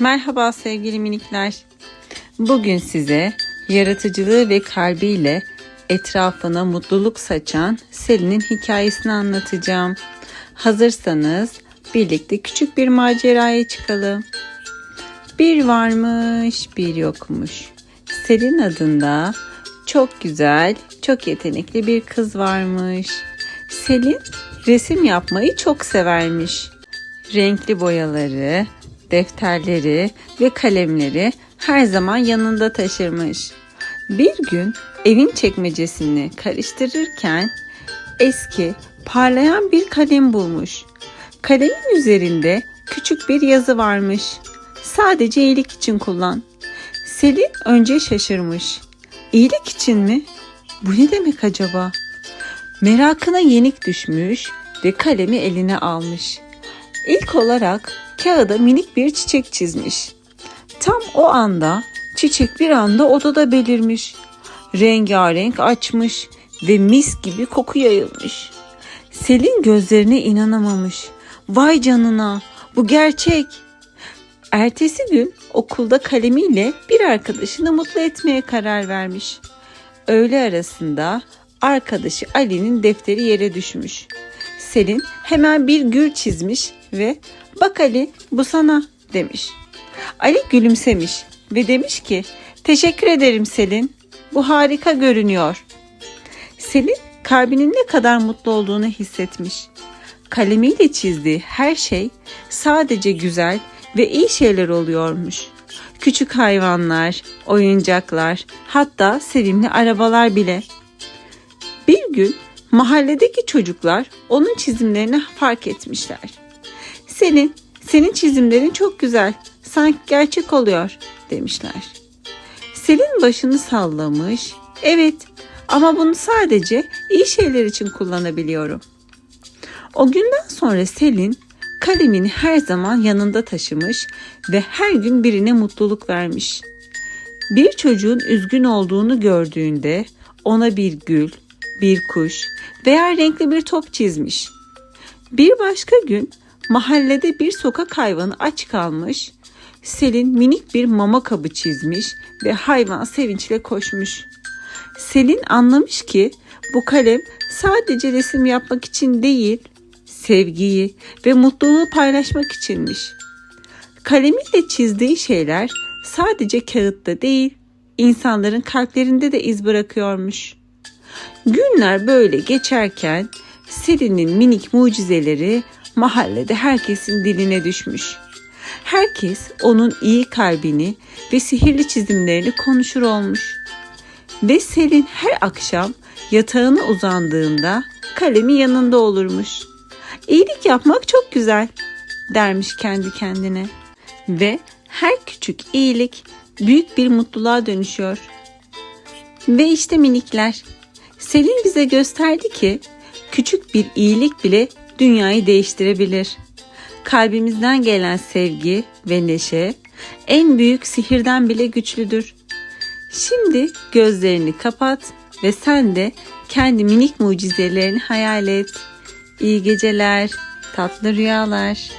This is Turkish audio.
Merhaba sevgili minikler. Bugün size yaratıcılığı ve kalbiyle etrafına mutluluk saçan Selin'in hikayesini anlatacağım. Hazırsanız birlikte küçük bir maceraya çıkalım. Bir varmış, bir yokmuş. Selin adında çok güzel, çok yetenekli bir kız varmış. Selin resim yapmayı çok severmiş. Renkli boyaları, defterleri ve kalemleri her zaman yanında taşırmış. Bir gün evin çekmecesini karıştırırken eski, parlayan bir kalem bulmuş. Kalemin üzerinde küçük bir yazı varmış. Sadece iyilik için kullan. Selin önce şaşırmış. İyilik için mi? Bu ne demek acaba? Merakına yenik düşmüş ve kalemi eline almış. İlk olarak kağıda minik bir çiçek çizmiş. Tam o anda çiçek bir anda odada belirmiş. Rengarenk açmış ve mis gibi koku yayılmış. Selin gözlerine inanamamış. Vay canına bu gerçek. Ertesi gün okulda kalemiyle bir arkadaşını mutlu etmeye karar vermiş. Öğle arasında arkadaşı Ali'nin defteri yere düşmüş. Selin hemen bir gül çizmiş ve bak Ali bu sana demiş. Ali gülümsemiş ve demiş ki teşekkür ederim Selin bu harika görünüyor. Selin kalbinin ne kadar mutlu olduğunu hissetmiş. Kalemiyle çizdiği her şey sadece güzel ve iyi şeyler oluyormuş. Küçük hayvanlar, oyuncaklar, hatta sevimli arabalar bile. Bir gün mahalledeki çocuklar onun çizimlerini fark etmişler. Senin, senin çizimlerin çok güzel, sanki gerçek oluyor demişler. Selin başını sallamış. Evet ama bunu sadece iyi şeyler için kullanabiliyorum. O günden sonra Selin kalemini her zaman yanında taşımış ve her gün birine mutluluk vermiş. Bir çocuğun üzgün olduğunu gördüğünde ona bir gül, bir kuş veya renkli bir top çizmiş. Bir başka gün mahallede bir sokak hayvanı aç kalmış. Selin minik bir mama kabı çizmiş ve hayvan sevinçle koşmuş. Selin anlamış ki bu kalem sadece resim yapmak için değil, sevgiyi ve mutluluğu paylaşmak içinmiş. Kalemiyle çizdiği şeyler sadece kağıtta değil, insanların kalplerinde de iz bırakıyormuş. Günler böyle geçerken Selin'in minik mucizeleri mahallede herkesin diline düşmüş. Herkes onun iyi kalbini ve sihirli çizimlerini konuşur olmuş. Ve Selin her akşam yatağına uzandığında kalemi yanında olurmuş. İyilik yapmak çok güzel dermiş kendi kendine. Ve her küçük iyilik büyük bir mutluluğa dönüşüyor. Ve işte minikler. Selin bize gösterdi ki küçük bir iyilik bile dünyayı değiştirebilir. Kalbimizden gelen sevgi ve neşe en büyük sihirden bile güçlüdür. Şimdi gözlerini kapat ve sen de kendi minik mucizelerini hayal et. İyi geceler, tatlı rüyalar.